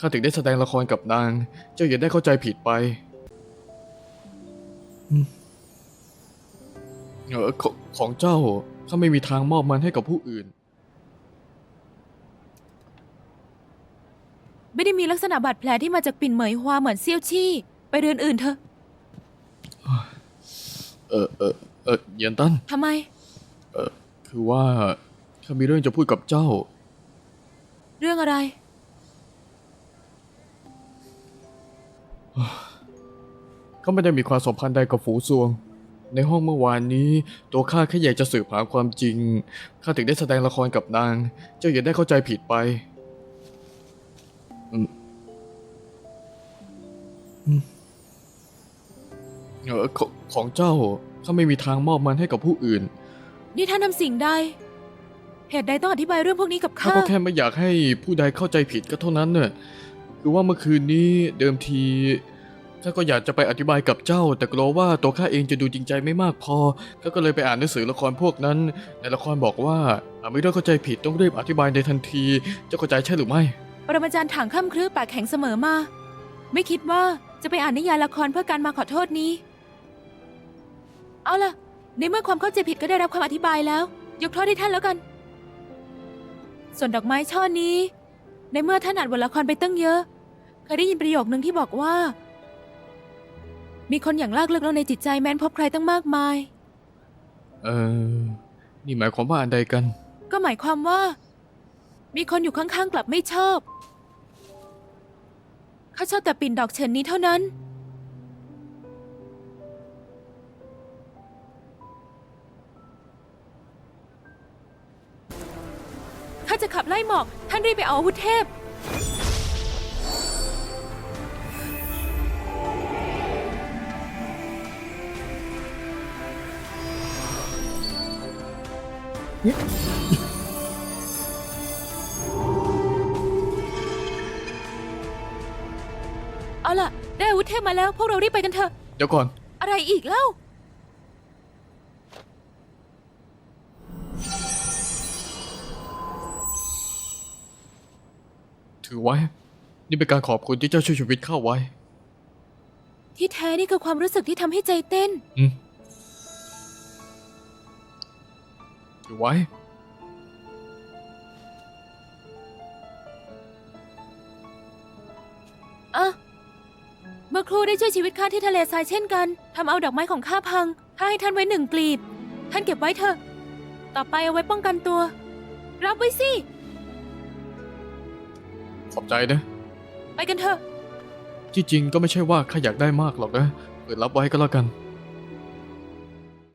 ข้าถึงได้แสดงละครกับนาง เจ้าอย่าได้เข้าใจผิดไปอืมเออขของเจ้าข้าไม่มีทางมอบมันให้กับผู้อื่น ไม่ได้มีลักษณะบาดแผลที่มาจากปิ่นเหมยฮวาเหมือนเซี่ยวชี่ ไปเรือนอื่นเถอะ เออเออเออเหยียนตัน ทำไมคือว่าข้ามีเรื่องจะพูดกับเจ้า เรื่องอะไร ก็ไม่ได้มีความสัมพันธ์ใดกับฝูซวง ในห้องเมื่อวานนี้ ตัวข้าแค่อยากจะสืบหาความจริง ข้าถึงได้แสดงละครกับนาง เจ้าอย่าได้เข้าใจผิดไปอืมอืมเออขของเจ้าข้าไม่มีทางมอบมันให้กับผู้อื่น นี่ท่านทำสิ่งใด เหตุใดต้องอธิบายเรื่องพวกนี้กับข้า ข้าก็แค่ไม่อยากให้ผู้ใดเข้าใจผิดก็เท่านั้นเน่ะ คือว่าเมื่อคืนนี้เดิมทีข้าก็อยากจะไปอธิบายกับเจ้า แต่กลัวว่าตัวข้าเองจะดูจริงใจไม่มากพอข้าก็เลยไปอ่านหนังสือละครพวกนั้น ในละครบอกว่าหากไม่ได้เข้าใจผิดต้องรีบอธิบายในทันที เจ้าเข้าใจใช่หรือไม่ปรมาจารย์ถางข้ามครื้ปากแข็งเสมอมา ไม่คิดว่าจะไปอ่านนิยายละครเพื่อการมาขอโทษนี้ เอาล่ะ ในเมื่อความเข้าใจผิดก็ได้รับคำอธิบายแล้ว ยกโทษให้ท่านแล้วกัน ส่วนดอกไม้ช่อนี้ ในเมื่อท่านอ่านบทละครไปตั้งเยอะ เคยได้ยินประโยคนึงที่บอกว่า มีคนอย่างลากลึกลงในจิตใจแม้นพบใครตั้งมากมาย เออ นี่หมายความว่าอันใดกัน ก็หมายความว่า มีคนอยู่ข้างๆกลับไม่ชอบ เขาชอบแต่ปิ่นดอกเฉินนี้เท่านั้นถ้าจะขับไล่หมอก ท่านรีบไปเอาอาวุธเทพ เอาล่ะ ได้อาวุธเทพมาแล้วพวกเรารีบไปกันเถอะ เดี๋ยวก่อน อะไรอีกเล่า ถือไว้ นี่เป็นการขอบคุณที่เจ้าช่วยชีวิตข้าไว้ ที่แท้นี่คือความรู้สึกที่ทำให้ใจเต้น อืม ถือไว้อะเมื่อครูได้ช่วยชีวิตข้าที่ทะเลทรายเช่นกัน ทำเอาดอกไม้ของข้าพัง ข้าให้ท่านไว้หนึ่งกลีบ ท่านเก็บไว้เถอะ ต่อไปเอาไว้ป้องกันตัว รับไว้สิ ขอบใจนะ ไปกันเถอะ ที่จริงก็ไม่ใช่ว่าข้าอยากได้มากหรอกนะเปิดรับไว้ก็แล้วกัน